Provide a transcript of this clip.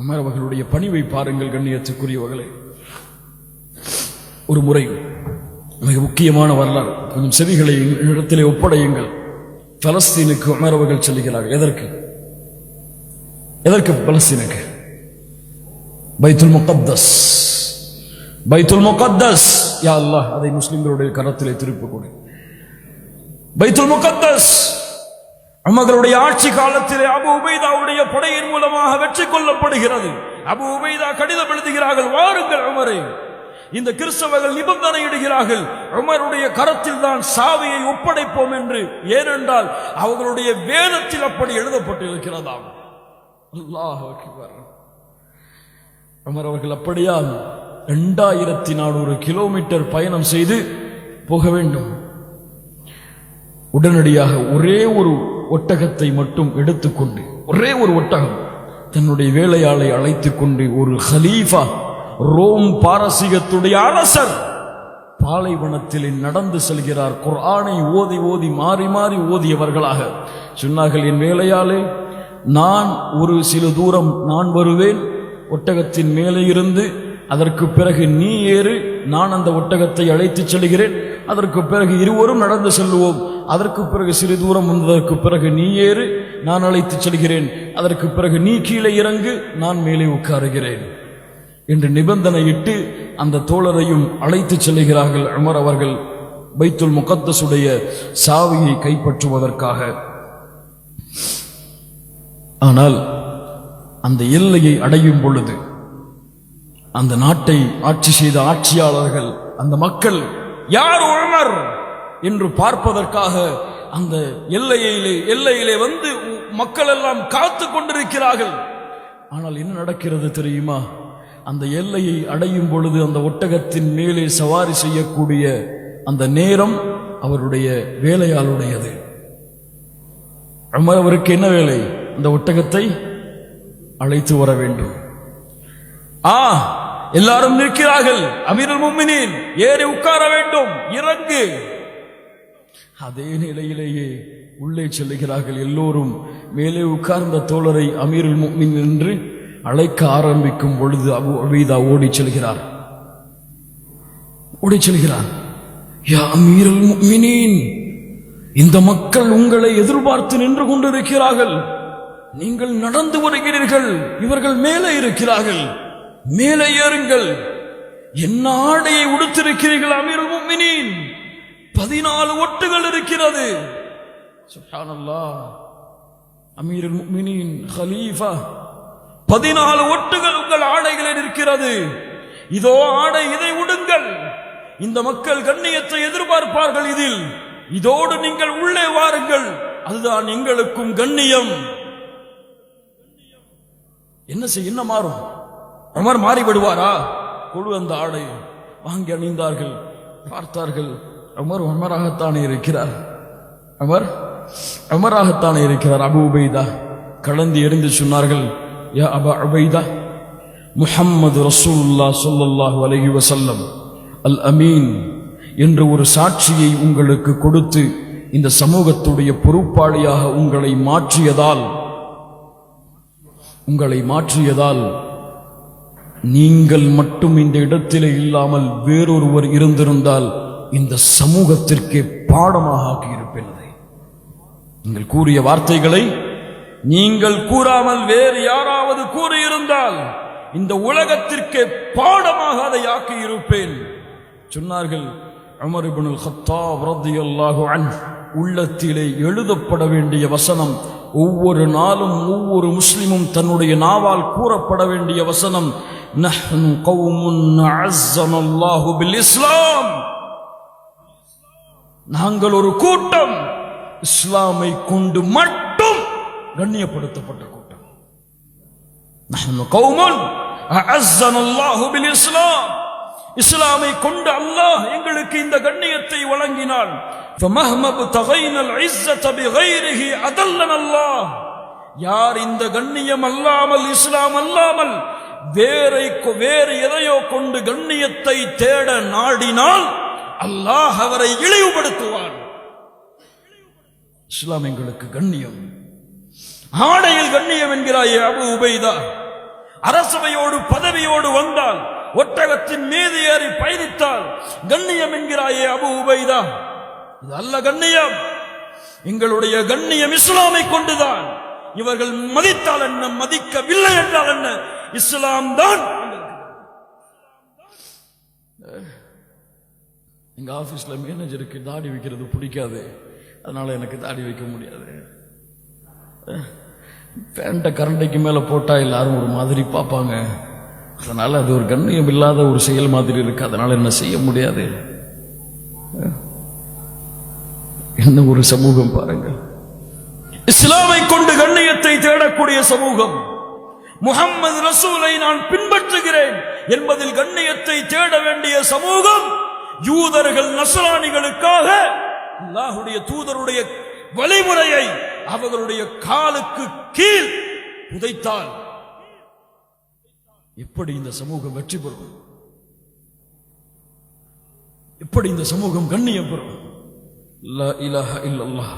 Umar அவர்களுடைய பணிவை பாருங்கள் கண்ணியத்துக்குரியவர்களே. ஒரு முறை மிக முக்கியமான வரலாறு கொஞ்சம் செவிகளை இடத்திலே ஒப்படையுங்கள். பலஸ்தீனுக்கு உமர் அவர்கள் செல்கிறார்கள் எதற்கு? எதற்கு பலஸ்தீனுக்கு? பைத்துல் முகத்தஸ். பைத்துல் முகத்தஸ். யா அல்லாஹ் அதை முஸ்லிம்களுடைய கரத்திலே திருப்பி கொடு. பைத்துல் முகத்தஸ். உமர்களுடைய ஆட்சி காலத்திலே அபு உபைதாவுடைய படையின் மூலமாக வெற்றி கொள்ளப்படுகிறது. அபு உபைதா கடிதம் எழுதுகிறார்கள் வாருங்கள் உமரே. இந்த கிறிஸ்தவர்கள் நிபந்தனை இடுகிறார்கள் உமருடைய கரத்தில் தான் சாவியை ஒப்படைப்போம் என்று. ஏனென்றால் அவர்களுடைய வேதத்தில் அப்படி எழுதப்பட்டு இருக்கிறதாம் உமர் அவர்கள் அப்படியால் இரண்டாயிரத்தி நானூறு கிலோமீட்டர் பயணம் செய்து போக வேண்டும். உடனடியாக ஒரே ஒரு ஒட்டகத்தை மட்டும் எடுத்துக்கொண்டு ஒரே ஒரு ஒட்டகம் தன்னுடைய வேலையாளை அழைத்து கொண்டு ஒரு ஹலீஃபா ரோம் பாரசீகத்துடைய அரசர் பாலைவனத்தில் நடந்து செல்கிறார். குர்ஆனை ஓதி ஓதி மாறி மாறி ஓதியவர்களாக. சொன்னார்கள் என் வேலையாளே நான் ஒரு சில தூரம் நான் வருவேன். ஒட்டகத்தின் மேலே இருந்து அதற்கு பிறகு நீ ஏறு நான் அந்த ஒட்டகத்தை அழைத்துச் செல்கிறேன். அதற்கு பிறகு இருவரும் நடந்து செல்லுவோம். அதற்கு பிறகு சிறு தூரம் வந்ததற்கு பிறகு நீ ஏறு நான் அழைத்துச் செல்கிறேன். அதற்கு பிறகு நீ கீழே இறங்கு நான் மேலே உட்காருகிறேன். என்று நிபந்தனையிட்டு அந்த தோழரையும் அழைத்துச் செல்கிறார்கள் அமர் அவர்கள் பைத்துல் முகத்தசுடைய சாவியை கைப்பற்றுவதற்காக. ஆனால் அந்த எல்லையை அடையும் பொழுது அந்த நாட்டை ஆட்சி செய்த ஆட்சியாளர்கள் அந்த மக்கள் யார் உமர்? என்று பார்ப்பதற்காக அந்த எல்லையிலே எல்லையிலே வந்து மக்கள் எல்லாம் காத்து கொண்டிருக்கிறார்கள். ஆனால் என்ன நடக்கிறது தெரியுமா? அந்த எல்லையை அடையும் பொழுது அந்த ஒட்டகத்தின் மேலே சவாரி செய்யக்கூடிய அந்த நேரம் அவருடைய வேலையாளுடையது. உமர் அவருக்கு என்ன வேலை? அந்த ஒட்டகத்தை அழைத்து வர வேண்டும். ஆ எல்லாரும் நிற்கிறார்கள். அமீரல் மும்மினின் ஏறி உட்கார வேண்டும். இறங்கு. அதே நிலையிலேயே உள்ளே செல்லுகிறார்கள் எல்லோரும். மேலே உட்கார்ந்த தோழரை அமீருல் முக்மின் என்று அழைக்க ஆரம்பிக்கும் பொழுது அபு அபீதா ஓடி செல்கிறார். ஓடி செல்கிறார். யா அமீரல் முக்மினின் இந்த மக்கள் உங்களை எதிர்பார்த்து நின்று கொண்டிருக்கிறார்கள். நீங்கள் நடந்து வருகிறீர்கள். இவர்கள் மேலே இருக்கிறார்கள். மேலே ஏறுங்கள். என்ன ஆடையை உடுத்திருக்கிறீர்கள் அமீர் முமினின் பதினாலு ஒட்டுகள் இருக்கிறது. சுப்ஹானல்லாஹ் அமீருல் முக்மினீன் ஹலீஃபா. பதினாலு ஒட்டுகள் உங்கள் ஆடைகளில் இருக்கிறது. இதோ ஆடை இதை உடுங்கள். இந்த மக்கள் கண்ணியத்தை எதிர்பார்ப்பார்கள் இதில். இதோடு நீங்கள் உள்ளே வாருங்கள். அதுதான் எங்களுக்கும் கண்ணியம். என்ன செய்ய என்ன மாறும்? அமர் மாறிவிடுவாரா? கொடு அந்த ஆடை வாங்கி அணிந்தார்கள். பார்த்தார்கள் அமர் அமராகத்தானே இருக்கிறார். அமர் அமராகத்தானே இருக்கிறார். அபு உபைதா கலந்து எறிந்து சொன்னார்கள் யா அபா உபைதா முஹம்மது ரசூல்லா சொல்லல்லாஹ் அலைஹி வசல்லம் அல் அமீன் என்ற ஒரு சாட்சியை உங்களுக்கு கொடுத்து இந்த சமூகத்துடைய பொறுப்பாளியாக உங்களை மாற்றியதால் உங்களை மாற்றியதால் நீங்கள் மட்டும் இந்த இடத்திலே இல்லாமல் வேறொருவர் இருந்திருந்தால் இந்த சமூகத்திற்கே பாடமாக ஆக்கியிருப்பேன். அதை நீங்கள் கூறிய வார்த்தைகளை நீங்கள் கூறாமல் வேறு யாராவது கூறியிருந்தால் இந்த உலகத்திற்கே பாடமாக அதை ஆக்கியிருப்பேன். சொன்னார்கள் அமர் ஹத்தா கத்தாப் உள்ளத்திலே எழுதப்பட வேண்டிய வசனம் ஒவ்வொரு நாளும் ஒவ்வொரு முஸ்லிமும் தன்னுடைய நாவால் கூறப்பட வேண்டிய வசனம் நஹ்னு கௌமுன் அஸ்ஸனல்லாஹு பில் இஸ்லாம் நாங்கள் ஒரு கூட்டம் இஸ்லாமை கொண்டு மட்டும் கண்ணியப்படுத்தப்பட்ட கூட்டம் நஹ்னு கௌமுன் அஸ்ஸனல்லாஹு பில் இஸ்லாம் இஸ்லாமை கொண்டு அல்லாஹ் எங்களுக்கு இந்த கண்ணியத்தை வழங்கினான் فَمَهْمَا ابْتَغَيْنَا الْعِزَّةَ بِغَيْرِهِ أَذَلَّنَا اللَّهُ யார் இந்த கண்ணியம் அல்லாமல் இஸ்லாம் அல்லாமல் வேறை வேறு எதையோ கொண்டு கண்ணியத்தை தேட நாடினால் அல்லாஹ் அவரை இழிவுபடுத்துவான். இஸ்லாம் எங்களுக்கு கண்ணியம். ஆடையில் கண்ணியம் என்கிறாயே அபு உபைதா. அரசவையோடு பதவியோடு வந்தால் ஒட்டகத்தின் மீது ஏறி பயணித்தால் கண்ணியம் என்கிறாயே அபு உபைதா. இது அல்ல கண்ணியம். எங்களுடைய கண்ணியம் இஸ்லாமை கொண்டுதான். இவர்கள் மதித்தால் என்ன மதிக்கவில்லை என்றால் என்ன? இஸ்லாம் தான். எங்க ஆபீஸ்ல மேனேஜருக்கு தாடி வைக்கிறது பிடிக்காது. அதனால எனக்கு தாடி வைக்க முடியாது. பேண்ட்டை கரண்டைக்கு மேல போட்டா எல்லாரும் ஒரு மாதிரி பார்ப்பாங்க. அதனால அது ஒரு கண்ணியம் இல்லாத ஒரு செயல் மாதிரி இருக்கு. அதனால என்ன செய்ய முடியாது? என்ன ஒரு சமூகம் பாருங்கள். இஸ்லாமை கொண்டு கண்ணியத்தை தேடக்கூடிய சமூகம். முகம்மது ரசூலை நான் பின்பற்றுகிறேன் என்பதில் கண்ணியத்தை தேட வேண்டிய சமூகம் யூதர்கள் நசராணிகளுக்காக அல்லாஹுடைய தூதருடைய வழிமுறையை அவர்களுடைய காலுக்கு கீழ் புதைத்தால் எப்படி இந்த சமூகம் வெற்றி பெறும்? எப்படி இந்த சமூகம் கண்ணியம் பெறும்? இல்ல இலாஹ இல்லல்லாஹ்.